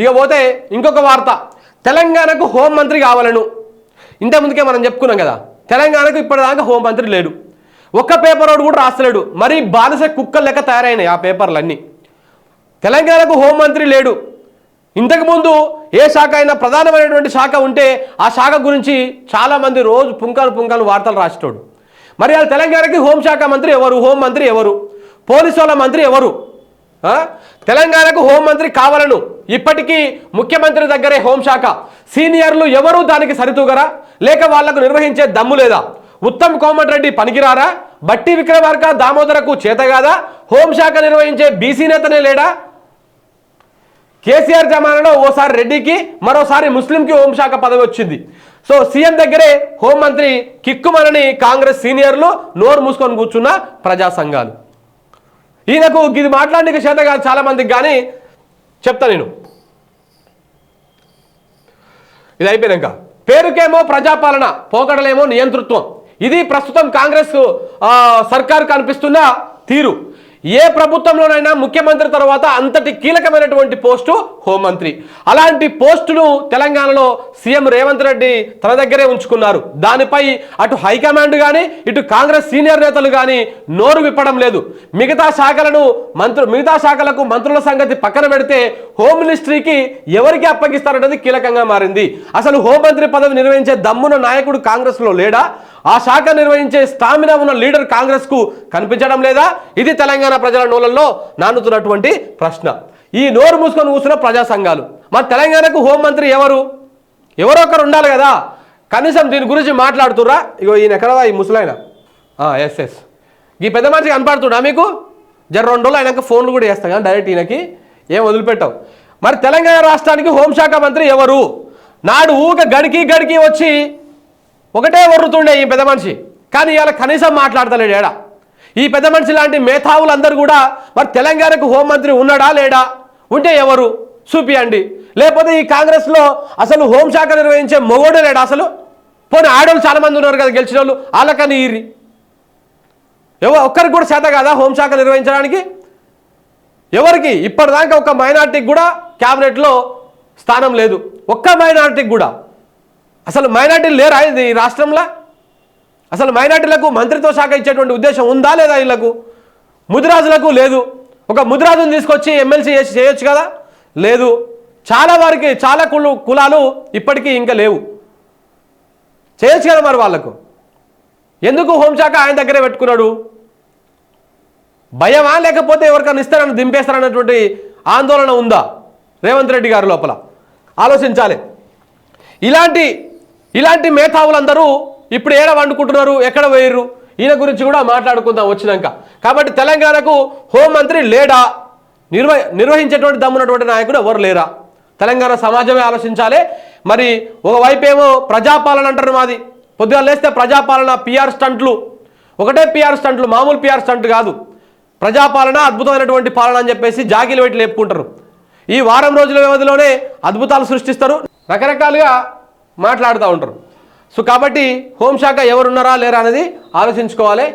ఇక పోతే ఇంకొక వార్త. తెలంగాణకు హోంమంత్రి కావాలను. ఇంతకుముందుకే మనం చెప్పుకున్నాం కదా తెలంగాణకు ఇప్పటిదాకా హోంమంత్రి లేడు. ఒక్క పేపర్ ఒకటి కూడా రాస్తలేడు. మరి బానిస కుక్కలు లెక్క తయారైనాయి ఆ పేపర్లన్నీ. తెలంగాణకు హోంమంత్రి లేడు. ఇంతకుముందు ఏ శాఖ అయినా ప్రధానమైనటువంటి శాఖ ఉంటే ఆ శాఖ గురించి చాలామంది రోజు పుంకాలు పుంకాలు వార్తలు రాసేటోడు. మరి ఆ తెలంగాణకి హోంశాఖ మంత్రి ఎవరు? హోంమంత్రి ఎవరు? పోలీసు వాళ్ళ మంత్రి ఎవరు? తెలంగాణకు హోంమంత్రి కావాలను. ఇప్పటికీ ముఖ్యమంత్రి దగ్గరే హోంశాఖ. సీనియర్లు ఎవరు దానికి సరితూగరా? లేక వాళ్ళకు నిర్వహించే దమ్ము లేదా? ఉత్తమ్ కోమటిరెడ్డి పనికిరారా? బట్టి విక్రమార్క దామోదరకు చేతగాదా? హోంశాఖ నిర్వహించే బీసీ నేతనే లేడా? కేసీఆర్ జమానాలో ఓసారి రెడ్డికి మరోసారి ముస్లింకి హోంశాఖ పదవి వచ్చింది. సో సీఎం దగ్గరే హోంమంత్రి కిక్కుమనని కాంగ్రెస్ సీనియర్లు నోరు మూసుకొని కూర్చున్న ప్రజా సంఘాలు ఈయనకు ఇది మాట్లాడడానికి చేత కాదు చాలామందికి కానీ చెప్తా నేను. ఇది అయిపోయినాక. పేరుకేమో ప్రజాపాలన పోకడలేమో నియంతృత్వం. ఇది ప్రస్తుతం కాంగ్రెస్ సర్కార్ కనిపిస్తున్న తీరు. ఏ ప్రభుత్వంలోనైనా ముఖ్యమంత్రి తర్వాత అంతటి కీలకమైనటువంటి పోస్టు హోంమంత్రి. అలాంటి పోస్టును తెలంగాణలో సీఎం రేవంత్ రెడ్డి తన దగ్గరే ఉంచుకున్నారు. దానిపై అటు హైకమాండ్ కానీ ఇటు కాంగ్రెస్ సీనియర్ నేతలు కానీ నోరు విప్పడం లేదు. మిగతా శాఖలను మంత్రు మిగతా శాఖలకు మంత్రుల సంగతి పక్కన పెడితే హోమ్ మినిస్ట్రీకి ఎవరికి అప్పగిస్తారనేది కీలకంగా మారింది. అసలు హోంమంత్రి పదవి నిర్వహించే దమ్మున నాయకుడు కాంగ్రెస్లో లేడా? ఆ శాఖ నిర్వహించే స్టామినా ఉన్న లీడర్ కాంగ్రెస్కు కనిపించడం లేదా? ఇది తెలంగాణ ప్రజల నోళ్ళల్లో నానుతున్నటువంటి ప్రశ్న. ఈ నోరు మూసుకొని కూర్చున్న ప్రజా సంఘాలు. మరి తెలంగాణకు హోంమంత్రి ఎవరు? ఎవరో ఒకరు ఉండాలి కదా. కనీసం దీని గురించి మాట్లాడుతుర్రా. ఇగో ఈయన ఎక్కడదా ఈ ముసలాయన. ఎస్ ఎస్ ఈ పెద్ద మనిషి కనపడుతున్నా మీకు? జర రెండు రోజులు ఆయనకు ఫోన్లు కూడా చేస్తాం కానీ డైరెక్ట్ ఈయనకి ఏం వదిలిపెట్టావు. మరి తెలంగాణ రాష్ట్రానికి హోంశాఖ మంత్రి ఎవరు? నాడు ఊక గడికి గడికి వచ్చి ఒకటే వర్రుతుండే ఈ పెద్ద మనిషి. కానీ ఇవాళ కనీసం మాట్లాడతలేడు ఏడా? ఈ పెద్ద మనిషి లాంటి మేధావులందరూ కూడా మరి తెలంగాణకు హోంమంత్రి ఉన్నాడా లేడా? ఉంటే ఎవరు? చూపియండి. లేకపోతే ఈ కాంగ్రెస్లో అసలు హోంశాఖ నిర్వహించే మొగోడే లేడా అసలు? పోనీ ఆడవాళ్ళు చాలామంది ఉన్నారు కదా గెలిచిన వాళ్ళు వాళ్ళకని ఈరి ఎవరు ఒక్కరికి కూడా చేత కదా హోంశాఖ నిర్వహించడానికి? ఎవరికి? ఇప్పటిదాకా ఒక మైనార్టీకి కూడా క్యాబినెట్లో స్థానం లేదు. ఒక్క మైనార్టీకి కూడా. అసలు మైనార్టీలు లేరా ఇది ఈ రాష్ట్రంలో? అసలు మైనార్టీలకు మంత్రిత్వ శాఖ ఇచ్చేటువంటి ఉద్దేశం ఉందా లేదా వీళ్ళకు? ముదిరాజులకు లేదు. ఒక ముదిరాజును తీసుకొచ్చి ఎమ్మెల్సీ చేసి చేయొచ్చు కదా? లేదు. చాలా వారికి చాలా కులు కులాలు ఇప్పటికీ ఇంకా లేవు. చేయొచ్చు కదా మరి వాళ్ళకు? ఎందుకు హోంశాఖ ఆయన దగ్గరే పెట్టుకున్నాడు? భయమా లేకపోతే ఎవరికైనా ఇస్తారని దింపేస్తారన్నటువంటి ఆందోళన ఉందా రేవంత్ రెడ్డి గారి లోపల? ఆలోచించాలి. ఇలాంటి ఇలాంటి మేధావులందరూ ఇప్పుడు ఏడ వండుకుంటున్నారు? ఎక్కడ పోయిర్రు ఈయన గురించి కూడా మాట్లాడుకుందాం వచ్చినాక. కాబట్టి తెలంగాణకు హోంమంత్రి లేడా? నిర్వ నిర్వహించేటువంటి దమ్మున్నటువంటి నాయకుడు ఎవరు లేరా? తెలంగాణ సమాజమే ఆలోచించాలి. మరి ఒకవైపు ఏమో ప్రజాపాలన అంటారు మాది. పొద్దుగా లేస్తే ప్రజాపాలన పిఆర్ స్టంట్లు. ఒకటే పిఆర్ స్టంట్లు మామూలు పిఆర్ స్టంట్ కాదు. ప్రజాపాలన అద్భుతమైనటువంటి పాలన అని చెప్పేసి జాకీలు పెట్టి లేపుకుంటారు. ఈ వారం రోజుల వ్యవధిలోనే అద్భుతాలు సృష్టిస్తారు. రకరకాలుగా మాట్లాడుతూ ఉంటారు. సో కాబట్టి హోంశాఖ ఎవరున్నారా లేరా అనేది ఆలోచించుకోవాలి.